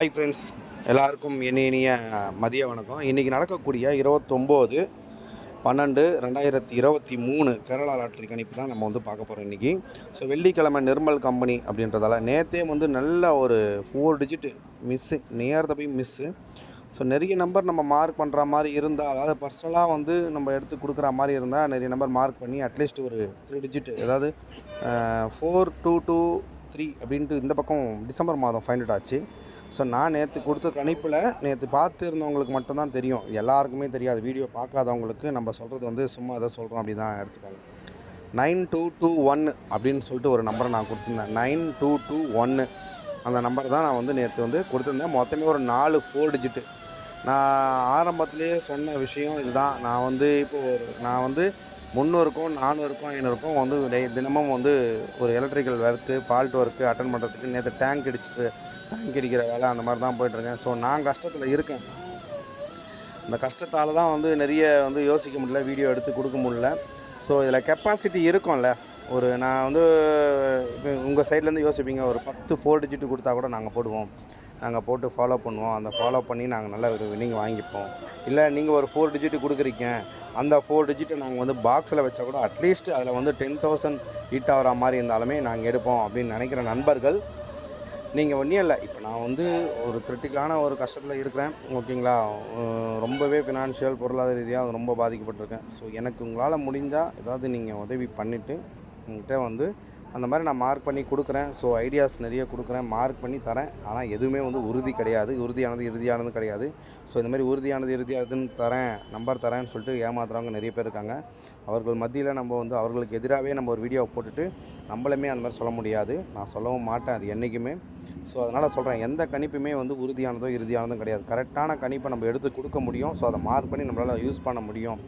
Hi friends எல்லாருக்கும் இனி இனிய மதிய வணக்கம். இன்றைக்கி நடக்கக்கூடிய இருபத்தொம்போது பன்னெண்டு ரெண்டாயிரத்தி இருபத்தி மூணு கேரளா லாட்ரி கணிப்பு தான் நம்ம வந்து பார்க்க போகிறோம் இன்றைக்கி ஸோ வெள்ளிக்கிழமை நிர்மல் கம்பெனி அப்படின்றதால நேற்றே வந்து நல்ல ஒரு ஃபோர் டிஜிட்டு மிஸ்ஸு நேரத்தை போய் மிஸ்ஸு ஸோ நிறைய நம்பர் நம்ம மார்க் பண்ணுற மாதிரி இருந்தால் அதாவது பர்சனலாக வந்து நம்ம எடுத்து கொடுக்குற மாதிரி இருந்தால் நிறைய நம்பர் மார்க் பண்ணி அட்லீஸ்ட் ஒரு த்ரீ டிஜிட் அதாவது ஃபோர் டூ டூ த்ரீ அப்படின்ட்டு இந்த பக்கம் டிசம்பர் மாதம் ஃபைண்ட் ஆச்சு. ஸோ நான் நேற்று கொடுத்த கணிப்பில் நேற்று பார்த்து இருந்தவங்களுக்கு மட்டும்தான் தெரியும். எல்லாருக்குமே தெரியாது. வீடியோ பார்க்காதவங்களுக்கு நம்ம சொல்கிறது வந்து சும்மா அதை சொல்கிறோம் அப்படி தான் எடுத்துப்பாங்க. நைன் டூ டூ ஒன்று அப்படின்னு சொல்லிட்டு ஒரு நம்பரை நான் கொடுத்துருந்தேன். நைன் டூ டூ ஒன்று அந்த நம்பர் தான் நான் வந்து நேற்று வந்து கொடுத்துருந்தேன். மொத்தமே ஒரு நாலு ஃபோர் டிஜிட்டு நான் ஆரம்பத்திலேயே சொன்ன விஷயம் இதுதான். நான் வந்து இப்போது ஒரு நான் வந்து முந்நூறுக்கும் நானூறுக்கும் ஐநூறுக்கும் வந்து டெய் தினமும் வந்து ஒரு electrical work fault work attend பண்ணுறதுக்கு நேற்று டேங்க் அடிச்சுட்டு டேங்க் அடிக்கிற வேலை அந்த மாதிரி தான் போயிட்டுருக்கேன். ஸோ நான் கஷ்டத்தில் இருக்கேன். இந்த கஷ்டத்தால் தான் வந்து நிறைய வந்து யோசிக்க முடியல வீடியோ எடுத்து கொடுக்க முடியல. ஸோ இதில் கெப்பாசிட்டி இருக்கும்ல. ஒரு நான் வந்து உங்கள் சைட்லேருந்து யோசிப்பீங்க ஒரு பத்து ஃபோர் டிஜிட்டு கொடுத்தா கூட நாங்கள் போடுவோம். நாங்கள் போட்டு ஃபாலோ பண்ணுவோம். அந்த ஃபாலோ பண்ணி நாங்கள் நல்ல ஒரு வாங்கிப்போம். இல்லை நீங்கள் ஒரு ஃபோர் டிஜிட்டு கொடுக்குறீங்க. அந்த ஃபோர் டிஜிட்டை நாங்கள் வந்து பாக்ஸில் வச்சா கூட அட்லீஸ்ட் அதில் வந்து டென் தௌசண்ட் ஹிட் ஆகிற மாதிரி இருந்தாலுமே நாங்கள் எடுப்போம் அப்படின்னு நினைக்கிற நண்பர்கள் நீங்கள் ஒன்றும் இல்லை. இப்போ நான் வந்து ஒரு கிரிட்டிக்கலான ஒரு கஷ்டத்தில் இருக்கிறேன். ஓகேங்களா? ரொம்பவே ஃபினான்ஷியல் பொருளாதார ரீதியாக ரொம்ப பாதிக்கப்பட்டிருக்கேன். ஸோ எனக்கு உங்களால் முடிஞ்சால் ஏதாவது நீங்கள் உதவி பண்ணிவிட்டு உங்கள்கிட்ட வந்து அந்த மாதிரி நான் மார்க் பண்ணி கொடுக்குறேன். ஸோ ஐடியாஸ் நிறைய கொடுக்குறேன். மார்க் பண்ணி தரேன். ஆனால் எதுவுமே வந்து உறுதி கிடையாது. உறுதியானது இறுதியானது கிடையாது. ஸோ இந்த மாதிரி உறுதியானது இறுதியானதுன்னு தரேன் நம்பர் தரேன்னு சொல்லிட்டு ஏமாத்துறவங்க நிறைய பேர் இருக்காங்க. அவர்கள் மத்தியில் நம்ம வந்து அவர்களுக்கு எதிராகவே நம்ம ஒரு வீடியோவை போட்டுட்டு நம்மளுமே அந்த மாதிரி சொல்ல முடியாது. நான் சொல்லவும் மாட்டேன். அது என்றைக்குமே ஸோ அதனால் சொல்கிறேன் எந்த கணிப்புமே வந்து உறுதியானதோ இறுதியானதும் கிடையாது. கரெக்டான கணிப்பை நம்ம எடுத்து கொடுக்க முடியும். ஸோ அதை மார்க் பண்ணி நம்மளால் யூஸ் பண்ண முடியும்.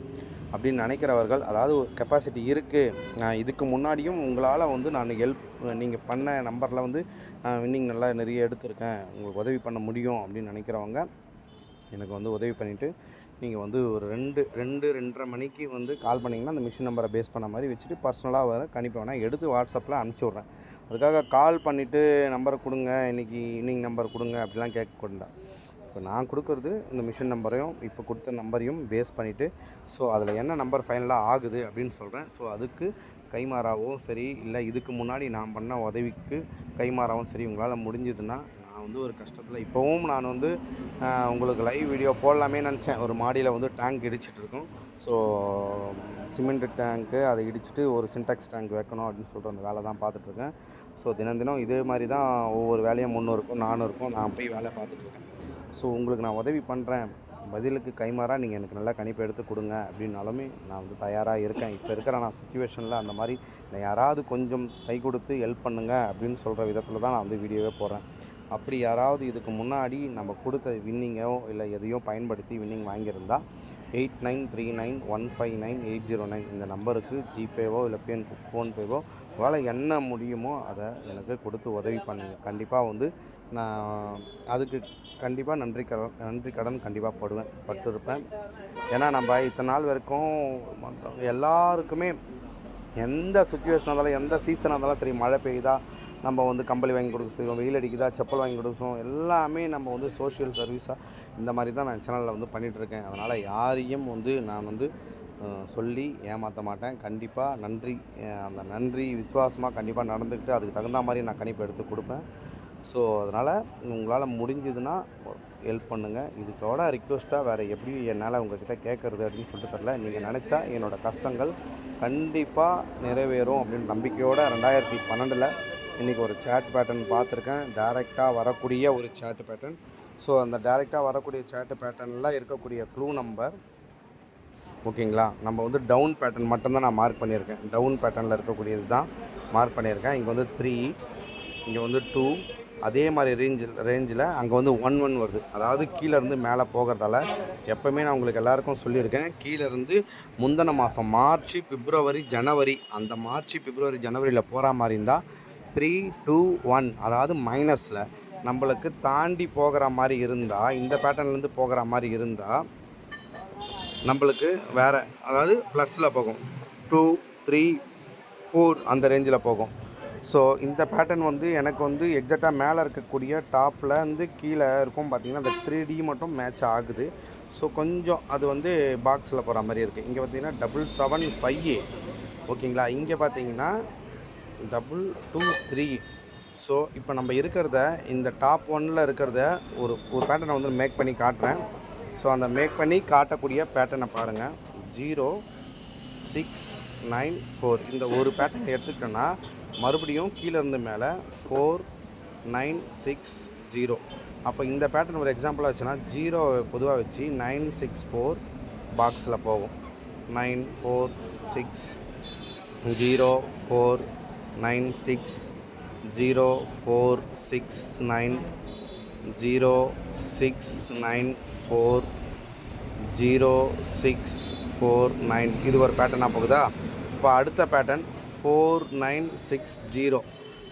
அப்படின்னு நினைக்கிறவர்கள் அதாவது கெப்பாசிட்டி இருக்குது நான் இதுக்கு முன்னாடியும் உங்களால் வந்து நான் ஹெல்ப் நீங்கள் பண்ண நம்பரில் வந்து வின்னிங் நல்லா நிறைய எடுத்திருக்கேன் உங்களுக்கு உதவி பண்ண முடியும் அப்படின்னு நினைக்கிறவங்க எனக்கு வந்து உதவி பண்ணிவிட்டு நீங்கள் வந்து ஒரு ரெண்டு ரெண்டு ரெண்டரை மணிக்கு வந்து கால் பண்ணிங்கன்னா அந்த மிஷின் நம்பரை பேஸ் பண்ண மாதிரி வச்சுட்டு பர்சனலாக வர கணிப்பேன் வேணால் எடுத்து வாட்ஸ்அப்பில் அனுப்பிச்சி விட்றேன் அதுக்காக கால் பண்ணிவிட்டு நம்பரை கொடுங்க இன்றைக்கி ஈவினிங் நம்பர் கொடுங்க அப்படிலாம் கேட்கக்கூடாது. இப்போ நான் கொடுக்குறது இந்த மிஷின் நம்பரையும் இப்போ கொடுத்த நம்பரையும் பேஸ் பண்ணிவிட்டு ஸோ அதில் என்ன நம்பர் ஃபைனலாக ஆகுது அப்படின்னு சொல்கிறேன் ஸோ அதுக்கு கைமாறாவும் சரி இல்லை இதுக்கு முன்னாடி நான் பண்ண உதவிக்கு கைமாறாவும் சரி உங்களால் முடிஞ்சதுன்னா நான் வந்து ஒரு கஷ்டத்தில் இப்போவும் நான் வந்து உங்களுக்கு லைவ் வீடியோ போடலாமே நினச்சேன். ஒரு மாடியில் வந்து டேங்க் இடிச்சிட்டு இருக்கோம். ஸோ சிமெண்ட் டேங்க்கு அதை இடிச்சிட்டு ஒரு சின்டாக்ஸ் டேங்க் வைக்கணும் அப்படின்னு சொல்லிட்டு அந்த வேலை தான் பார்த்துட்ருக்கேன் ஸோ தினம் தினம் இதே மாதிரி தான் ஒவ்வொரு வேலையும் முந்நூறுக்கும் நானூறுக்கும் நான் போய் வேலை பார்த்துட்ருக்கேன் ஸோ உங்களுக்கு நான் உதவி பண்ணுறேன். பதிலுக்கு கைமாறாக நீங்கள் எனக்கு நல்லா கணிப்பு எடுத்து கொடுங்க அப்படின்னாலுமே நான் வந்து தயாராக இருக்கேன். இப்போ இருக்கிற நான் சுச்சுவேஷனில் அந்த மாதிரி நான் யாராவது கொஞ்சம் கை கொடுத்து ஹெல்ப் பண்ணுங்க அப்படின்னு சொல்கிற விதத்தில் தான் நான் வந்து வீடியோவே போடுறேன். அப்படி யாராவது இதுக்கு முன்னாடி நம்ம கொடுத்த வின்னிங்கோ இல்லை எதையோ பயன்படுத்தி winning வாங்கியிருந்தா eight nine three nine one five nine eight zero nine இந்த நம்பருக்கு ஜிபேவோ இல்லை பேன் ஃபோன்பேவோ உங்களால் என்ன முடியுமோ அதை எனக்கு கொடுத்து உதவி பண்ணுங்கள் கண்டிப்பாக வந்து நான் அதுக்கு கண்டிப்பாக நன்றி கடன் நன்றி கடன் கண்டிப்பாக படுவேன் பட்டிருப்பேன். ஏன்னா நம்ம இத்தனை நாள் வரைக்கும் எல்லாருக்குமே எந்த சுச்சுவேஷனாக இருந்தாலும் எந்த சீசனாக இருந்தாலும் சரி மழை பெய்யுதா நம்ம வந்து கம்பளி வாங்கி கொடுக்க சொல்லுவோம் வெயில் அடிக்குதா செப்பல் வாங்கி கொடுக்க சொல்லுவோம் எல்லாமே நம்ம வந்து சோஷியல் சர்வீஸாக இந்த மாதிரி தான் நான் சேனலில் வந்து பண்ணிகிட்டு இருக்கேன். அதனால் யாரையும் வந்து நான் வந்து சொல்லி ஏமாற்ற மாட்டேன். கண்டிப்பாக நன்றி. அந்த நன்றி விசுவாசமாக கண்டிப்பாக நடந்துக்கிட்டு அதுக்கு தகுந்த மாதிரி நான் கணிப்பு எடுத்து கொடுப்பேன். ஸோ அதனால் உங்களால் முடிஞ்சதுன்னா ஹெல்ப் பண்ணுங்கள் இதுக்கோட ரிக்வெஸ்ட்டாக வேறு எப்படி என்னால் உங்ககிட்ட கேட்குறது அப்படின்னு சொல்லிட்டு தெரில நீங்கள் நினச்சா என்னோடய கஷ்டங்கள் கண்டிப்பாக நிறைவேறும் அப்படின்னு நம்பிக்கையோடு ரெண்டாயிரத்தி பன்னெண்டில் இன்றைக்கி ஒரு சேட் பேட்டர்ன் பார்த்துருக்கேன். டேரெக்டாக வரக்கூடிய ஒரு சேட் பேட்டர்ன் ஸோ அந்த டேரெக்டாக வரக்கூடிய சேட் பேட்டர்னில் இருக்கக்கூடிய க்ளூ நம்பர் ஓகேங்களா? நம்ம வந்து டவுன் பேட்டர்ன் மட்டும்தான் நான் மார்க் பண்ணியிருக்கேன். டவுன் பேட்டர்னில் இருக்கக்கூடியது தான் மார்க் பண்ணியிருக்கேன். இங்கே வந்து த்ரீ இங்கே வந்து டூ அதே மாதிரி ரேஞ்சில் ரேஞ்சில் அங்கே வந்து ஒன் ஒன் வருது. அதாவது கீழேருந்து மேலே போகிறதால எப்போவுமே நான் உங்களுக்கு எல்லாருக்கும் சொல்லியிருக்கேன். கீழேருந்து முந்தின மாதம் மார்ச் பிப்ரவரி ஜனவரி அந்த மார்ச் பிப்ரவரி ஜனவரியில் போகிற மாதிரி இருந்தால் த்ரீ டூ ஒன் அதாவது மைனஸில் நம்மளுக்கு தாண்டி போகிற மாதிரி இருந்தால் இந்த பேட்டர்ன்லேருந்து போகிற மாதிரி இருந்தால் நம்மளுக்கு வேறு அதாவது ப்ளஸில் போகும். டூ த்ரீ ஃபோர் அந்த ரேஞ்சில் போகும். ஸோ இந்த பேட்டர்ன் வந்து எனக்கு வந்து எக்ஸாக்டாக மேலே இருக்கக்கூடிய டாப்பில் இருந்து கீழே இருக்கும் பார்த்தீங்கன்னா அந்த த்ரீ டி மட்டும் மேட்ச் ஆகுது. ஸோ கொஞ்சம் அது வந்து பாக்ஸில் போகிற மாதிரி இருக்குது இங்கே பார்த்தீங்கன்னா டபுள் செவன் ஃபைவ் ஓகேங்களா இங்கே பார்த்தீங்கன்னா டபுள் டூ த்ரீ ஸோ இப்போ நம்ம இருக்கிறத இந்த டாப் ஒன்னில் இருக்கிறத ஒரு ஒரு பேட்டர்னை வந்து மேக் பண்ணி காட்டுறேன். ஸோ அந்த மேக் பண்ணி காட்டக்கூடிய பேட்டர்னை பாருங்கள் ஜீரோ சிக்ஸ் நைன் ஃபோர் இந்த ஒரு பேட்டர்ன் எடுத்துக்கிட்டோன்னா மறுபடியும் கீழே இருந்து மேலே ஃபோர் நைன் சிக்ஸ் ஜீரோ அப்போ இந்த பேட்டர்ன் ஒரு எக்ஸாம்பிளாக வச்சுன்னா ஜீரோ பொதுவாக வச்சு நைன் சிக்ஸ் ஃபோர் பாக்ஸில் போகும். Nine four six zero four nine six zero four six nine zero six nine four zero six four nine இது ஒரு பேட்டர்னாக போகுதா? இப்போ அடுத்த pattern four nine six zero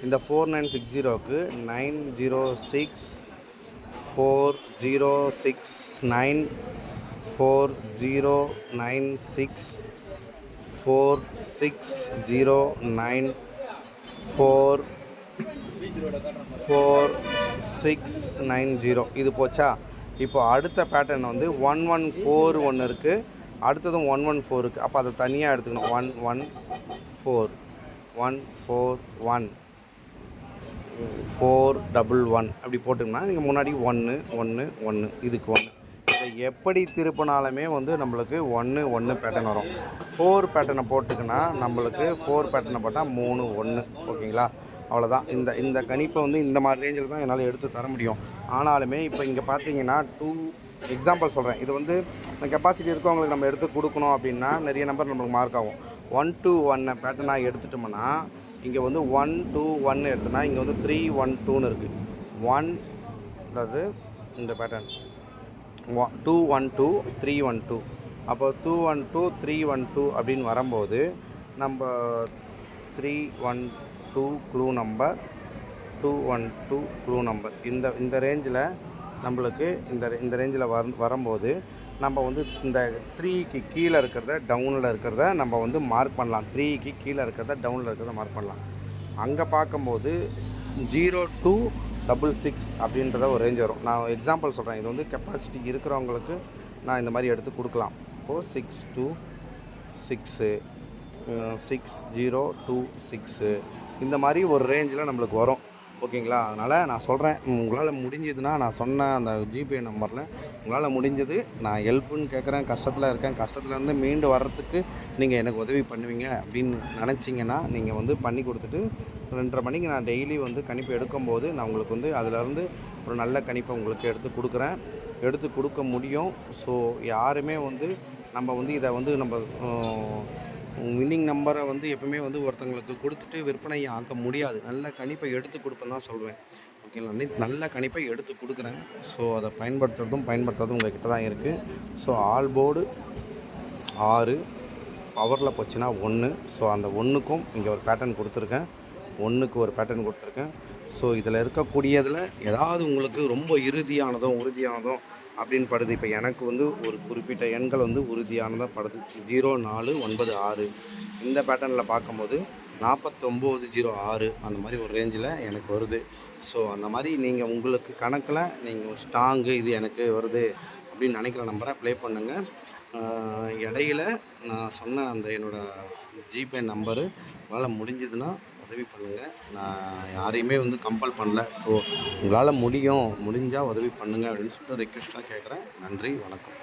இந்த ஃபோர் நைன் சிக்ஸ் ஜீரோவுக்கு nine zero six four zero six nine four zero nine six four six zero nine four four six nine zero. இது போச்சா? இப்போ அடுத்த பேட்டர்ன் வந்து ஒன் ஒன் ஃபோர் ஒன்று இருக்குது அடுத்ததும் ஒன் ஒன் ஃபோர் இருக்குது அப்போ அதை தனியாக எடுத்துக்கணும். One one four one four one four double one அப்படி போட்டுங்கன்னா நீங்கள் முன்னாடி ஒன்று ஒன்று ஒன்று இதுக்கு ஒன்று எப்படி திருப்பினாலுமே வந்து நம்மளுக்கு ஒன்று ஒன்று பேட்டர்ன் வரும். ஃபோர் பேட்டர்னை போட்டுக்குன்னா நம்மளுக்கு ஃபோர் பேட்டர்னை போட்டால் மூணு ஒன்று ஓகேங்களா? அவ்வளோதான் இந்த இந்த கணிப்பை வந்து இந்த மாதிரி ரேஞ்சில் தான் என்னால் எடுத்து தர முடியும். ஆனாலுமே இப்போ இங்கே பார்த்தீங்கன்னா டூ எக்ஸாம்பிள் சொல்கிறேன் இது வந்து இந்த கெப்பாசிட்டி இருக்கவங்களுக்கு நம்ம எடுத்து கொடுக்கணும் அப்படின்னா நிறைய நம்பர் நம்மளுக்கு மார்க் ஆகும். ஒன் டூ ஒன்னை பேட்டர்னாக எடுத்துட்டோம்னா இங்கே வந்து ஒன் டூ ஒன்று எடுத்தோன்னா இங்கே வந்து த்ரீ ஒன் டூன்னு இருக்குது ஒன் அதாவது இந்த pattern two one two three one two அப்போ two one two three one two அப்படின்னு வரும்போது நம்ம three one two clue number two one two clue number இந்த இந்த ரேஞ்சில் நம்மளுக்கு இந்த இந்த ரேஞ்சில் வர வரும்போது நம்ம வந்து இந்த த்ரீக்கு கீழே இருக்கிறத டவுனில் இருக்கிறத நம்ம வந்து மார்க் பண்ணலாம். த்ரீக்கு கீழே இருக்கிறத டவுனில் இருக்கிறத மார்க் பண்ணலாம். அங்கே பார்க்கும்போது ஜீரோ டூ டபுள் சிக்ஸ் அப்படின்றத ஒரு ரேஞ்ச் வரும். நான் எக்ஸாம்பிள் சொல்கிறேன் இது வந்து கெப்பாசிட்டி இருக்கிறவங்களுக்கு நான் இந்த மாதிரி எடுத்து கொடுக்கலாம். இப்போது six two six six zero two six இந்த மாதிரி ஒரு ரேஞ்சில் நம்மளுக்கு வரும். ஓகேங்களா? அதனால் நான் சொல்கிறேன் உங்களால் முடிஞ்சதுன்னா நான் சொன்ன அந்த ஜிபே நம்பரில் உங்களால் முடிஞ்சது. நான் ஹெல்ப்புன்னு கேட்குறேன் கஷ்டத்தில் இருக்கேன். கஷ்டத்துலேருந்து மீண்டு வர்றதுக்கு நீங்கள் எனக்கு உதவி பண்ணுவீங்க அப்படின்னு நினச்சிங்கன்னா நீங்கள் வந்து பண்ணி கொடுத்துட்டு ரெண்டரை மணிக்கு நான் டெய்லி வந்து கணிப்பு எடுக்கும்போது நான் உங்களுக்கு வந்து அதிலேருந்து ஒரு நல்ல கணிப்பை உங்களுக்கு எடுத்து கொடுக்குறேன். எடுத்து கொடுக்க முடியும். ஸோ யாருமே வந்து நம்ம வந்து இதை வந்து நம்ம வின்னிங் நம்பரை வந்து எப்பவுமே வந்து ஒருத்தங்களுக்கு கொடுத்துட்டு விற்பனை ஆக்க முடியாது. நல்ல கணிப்பை எடுத்து கொடுப்பேன் தான் சொல்வேன். ஓகேங்களா நல்ல கணிப்பை எடுத்து கொடுக்குறேன். ஸோ அதை பயன்படுத்துறதும் பயன்படுத்துறதும் உங்கள்கிட்ட தான் இருக்குது ஸோ ஆல் போர்டு ஆறு பவரில் போச்சுன்னா ஒன்று ஸோ அந்த ஒன்றுக்கும் இங்கே ஒரு பேட்டர்ன் கொடுத்துருக்கேன். ஒன்றுக்கு ஒரு பேட்டர்ன் கொடுத்துருக்கேன். ஸோ இதில் இருக்கக்கூடியதில் ஏதாவது உங்களுக்கு ரொம்ப இறுதியானதும் உறுதியானதும் அப்படின்னு படுது. இப்போ எனக்கு வந்து ஒரு குறிப்பிட்ட எண்கள் வந்து உறுதியானதாக படுது. ஜீரோ நாலு ஒன்பது ஆறு. இந்த பேட்டர்னில் பார்க்கும்போது நாற்பத்தொம்போது ஜீரோ ஆறு அந்த மாதிரி ஒரு ரேஞ்சில் எனக்கு வருது. ஸோ அந்த மாதிரி நீங்கள் உங்களுக்கு கணக்கில் நீங்கள் ஸ்ட்ராங்கு இது எனக்கு வருது அப்படின்னு நினைக்கிற நம்பரை ப்ளே பண்ணுங்கள் இடையில நான் சொன்ன அந்த என்னோடய ஜிபே நம்பரு உங்களால் முடிஞ்சதுன்னா உதவி பண்ணுங்கள் நான் யாரையுமே வந்து கம்பல் பண்ணல. ஸோ உங்களால் முடியும். முடிஞ்சால் உதவி பண்ணுங்கள் அப்படின்னு சொல்லிட்டு ரிக்வெஸ்ட்டாக கேட்குறேன் நன்றி வணக்கம்.